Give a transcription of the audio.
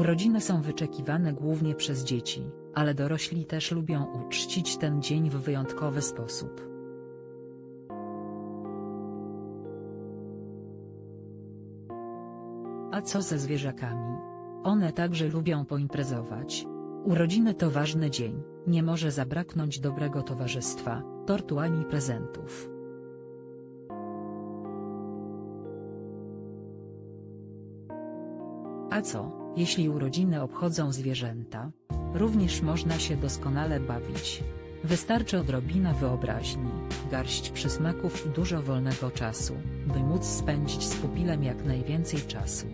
Urodziny są wyczekiwane głównie przez dzieci, ale dorośli też lubią uczcić ten dzień w wyjątkowy sposób. A co ze zwierzakami? One także lubią poimprezować. Urodziny to ważny dzień, nie może zabraknąć dobrego towarzystwa, tortu ani prezentów. A co, jeśli urodziny obchodzą zwierzęta? Również można się doskonale bawić. Wystarczy odrobina wyobraźni, garść przysmaków i dużo wolnego czasu, by móc spędzić z pupilem jak najwięcej czasu.